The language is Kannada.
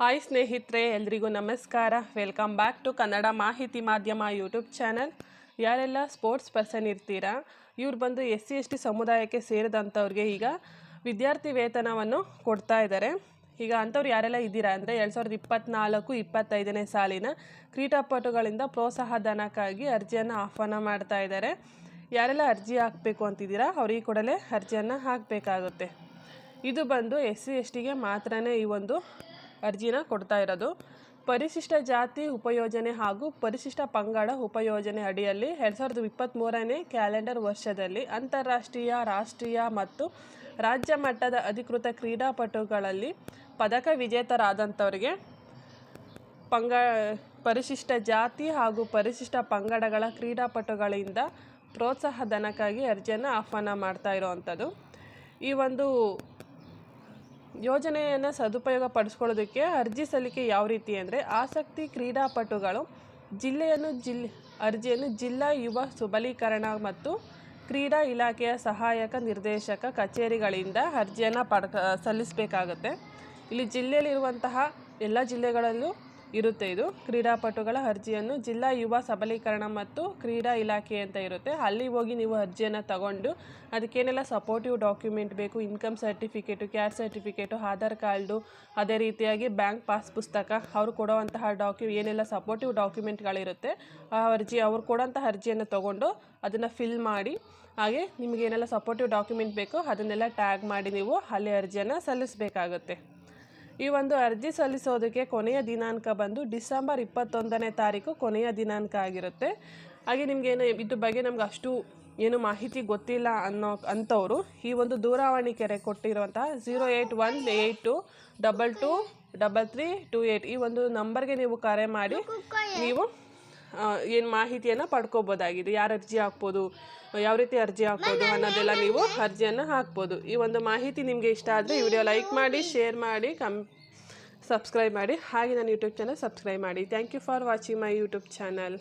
ಹಾಯ್ ಸ್ನೇಹಿತರೆ, ಎಲ್ರಿಗೂ ನಮಸ್ಕಾರ. ವೆಲ್ಕಮ್ ಬ್ಯಾಕ್ ಟು ಕನ್ನಡ ಮಾಹಿತಿ ಮಾಧ್ಯಮ ಯೂಟ್ಯೂಬ್ ಚಾನಲ್ ಯಾರೆಲ್ಲ ಸ್ಪೋರ್ಟ್ಸ್ ಪರ್ಸನ್ ಇರ್ತೀರಾ, ಇವ್ರು ಬಂದು ಎಸ್ ಸಿ ಎಸ್ ಟಿ ಸಮುದಾಯಕ್ಕೆ ಸೇರಿದಂಥವ್ರಿಗೆ ಈಗ ವಿದ್ಯಾರ್ಥಿ ವೇತನವನ್ನು ಕೊಡ್ತಾ ಇದ್ದಾರೆ ಈಗ ಅಂಥವ್ರು ಯಾರೆಲ್ಲ ಇದ್ದೀರಾ ಅಂದರೆ ಎರಡು ಸಾವಿರದ ಇಪ್ಪತ್ತ್ನಾಲ್ಕು ಇಪ್ಪತ್ತೈದನೇ ಸಾಲಿನ ಕ್ರೀಡಾಪಟುಗಳಿಂದ ಪ್ರೋತ್ಸಾಹ ಧನಕ್ಕಾಗಿ ಅರ್ಜಿಯನ್ನು ಆಹ್ವಾನ ಮಾಡ್ತಾ ಇದ್ದಾರೆ ಯಾರೆಲ್ಲ ಅರ್ಜಿ ಹಾಕಬೇಕು ಅಂತಿದ್ದೀರಾ, ಅವ್ರಿಗೆ ಕೂಡಲೇ ಅರ್ಜಿಯನ್ನು ಹಾಕಬೇಕಾಗುತ್ತೆ. ಇದು ಬಂದು ಎಸ್ ಸಿ ಎಸ್ ಟಿಗೆ ಮಾತ್ರನೇ ಈ ಒಂದು ಅರ್ಜಿನ ಕೊಡ್ತಾ ಇರೋದು. ಪರಿಶಿಷ್ಟ ಜಾತಿ ಉಪಯೋಜನೆ ಹಾಗೂ ಪರಿಶಿಷ್ಟ ಪಂಗಡ ಉಪಯೋಜನೆ ಅಡಿಯಲ್ಲಿ ಎರಡು ಸಾವಿರದ ಇಪ್ಪತ್ತ್ಮೂರನೇ ಕ್ಯಾಲೆಂಡರ್ ವರ್ಷದಲ್ಲಿ ಅಂತಾರಾಷ್ಟ್ರೀಯ, ರಾಷ್ಟ್ರೀಯ ಮತ್ತು ರಾಜ್ಯ ಮಟ್ಟದ ಅಧಿಕೃತ ಕ್ರೀಡಾಪಟುಗಳಲ್ಲಿ ಪದಕ ವಿಜೇತರಾದಂಥವರಿಗೆ ಪಂಗ, ಪರಿಶಿಷ್ಟ ಜಾತಿ ಹಾಗೂ ಪರಿಶಿಷ್ಟ ಪಂಗಡಗಳ ಕ್ರೀಡಾಪಟುಗಳಿಂದ ಪ್ರೋತ್ಸಾಹ ಧನಕ್ಕಾಗಿ ಅರ್ಜಿಯನ್ನು ಆಹ್ವಾನ ಮಾಡ್ತಾ ಇರುವಂಥದ್ದು ಈ ಒಂದು ಯೋಜನೆಯನ್ನು ಸದುಪಯೋಗ ಪಡಿಸ್ಕೊಳ್ಳೋದಕ್ಕೆ ಅರ್ಜಿ ಸಲ್ಲಿಕೆ ಯಾವ ರೀತಿ ಅಂದರೆ ಆಸಕ್ತಿ ಕ್ರೀಡಾಪಟುಗಳು ಜಿಲ್ಲೆಯನ್ನು ಜಿಲ್ ಅರ್ಜಿಯನ್ನು ಜಿಲ್ಲಾ ಯುವ ಸುಬಲೀಕರಣ ಮತ್ತು ಕ್ರೀಡಾ ಇಲಾಖೆಯ ಸಹಾಯಕ ನಿರ್ದೇಶಕ ಕಚೇರಿಗಳಿಂದ ಅರ್ಜಿಯನ್ನು ಪಡ್ಕ ಸಲ್ಲಿಸಬೇಕಾಗತ್ತೆ. ಇಲ್ಲಿ ಜಿಲ್ಲೆಯಲ್ಲಿರುವಂತಹ ಎಲ್ಲ ಜಿಲ್ಲೆಗಳಲ್ಲೂ ಇರುತ್ತೆ ಇದು. ಕ್ರೀಡಾಪಟುಗಳ ಅರ್ಜಿಯನ್ನು ಜಿಲ್ಲಾ ಯುವ ಸಬಲೀಕರಣ ಮತ್ತು ಕ್ರೀಡಾ ಇಲಾಖೆ ಅಂತ ಇರುತ್ತೆ. ಅಲ್ಲಿ ಹೋಗಿ ನೀವು ಅರ್ಜಿಯನ್ನು ತಗೊಂಡು ಅದಕ್ಕೇನೆಲ್ಲ ಸಪೋರ್ಟಿವ್ ಡಾಕ್ಯುಮೆಂಟ್ ಬೇಕು income certificate caste certificate Aadhaar card, ಅದೇ ರೀತಿಯಾಗಿ ಬ್ಯಾಂಕ್ ಪಾಸ್ ಪುಸ್ತಕ, ಅವರು ಕೊಡುವಂತಹ ಡಾಕ್ಯು ಏನೆಲ್ಲ ಸಪೋರ್ಟಿವ್ ಡಾಕ್ಯುಮೆಂಟ್ಗಳಿರುತ್ತೆ ಆ ಅರ್ಜಿ, ಅವ್ರು ಕೊಡೋಂಥ ಅರ್ಜಿಯನ್ನು ತಗೊಂಡು ಅದನ್ನು ಫಿಲ್ ಮಾಡಿ, ಹಾಗೆ ನಿಮಗೆ ಏನೆಲ್ಲ ಸಪೋರ್ಟಿವ್ ಡಾಕ್ಯುಮೆಂಟ್ ಬೇಕೋ ಅದನ್ನೆಲ್ಲ ಟ್ಯಾಗ್ ಮಾಡಿ ನೀವು ಅಲ್ಲಿ ಅರ್ಜಿಯನ್ನು ಸಲ್ಲಿಸಬೇಕಾಗುತ್ತೆ. ಈ ಒಂದು ಅರ್ಜಿ ಸಲ್ಲಿಸೋದಕ್ಕೆ ಕೊನೆಯ ದಿನಾಂಕ ಬಂದು ಡಿಸೆಂಬರ್ ಇಪ್ಪತ್ತೊಂದನೇ ತಾರೀಕು ಕೊನೆಯ ದಿನಾಂಕ ಆಗಿರುತ್ತೆ. ಹಾಗೆ ನಿಮಗೇನು ಇದ್ರ ಬಗ್ಗೆ ನಮ್ಗೆ ಅಷ್ಟು ಏನು ಮಾಹಿತಿ ಗೊತ್ತಿಲ್ಲ ಅನ್ನೋ ಅಂಥವರು, ಈ ಒಂದು ದೂರವಾಣಿ ಕೆರೆ ಕೊಟ್ಟಿರುವಂತಹ zero eight one eight two double two double three two eight ಈ ಒಂದು ನಂಬರ್ಗೆ ನೀವು ಕರೆ ಮಾಡಿ ನೀವು ಏನು ಮಾಹಿತಿಯನ್ನು ಪಡ್ಕೋಬೋದಾಗಿದೆ. ಯಾರು ಅರ್ಜಿ ಹಾಕ್ಬೋದು, ಯಾವ ರೀತಿ ಅರ್ಜಿ ಹಾಕ್ಬೋದು ಅನ್ನೋದೆಲ್ಲ ನೀವು ಅರ್ಜಿಯನ್ನು ಹಾಕ್ಬೋದು. ಈ ಒಂದು ಮಾಹಿತಿ ನಿಮಗೆ ಇಷ್ಟ ಆದರೆ ವಿಡಿಯೋ ಲೈಕ್ ಮಾಡಿ, ಶೇರ್ ಮಾಡಿ, ಕಮ್ ಸಬ್ಸ್ಕ್ರೈಬ್ ಮಾಡಿ, ಹಾಗೆ ನನ್ನ ಯೂಟ್ಯೂಬ್ ಚಾನಲ್ ಸಬ್ಸ್ಕ್ರೈಬ್ ಮಾಡಿ. Thank you for watching my YouTube channel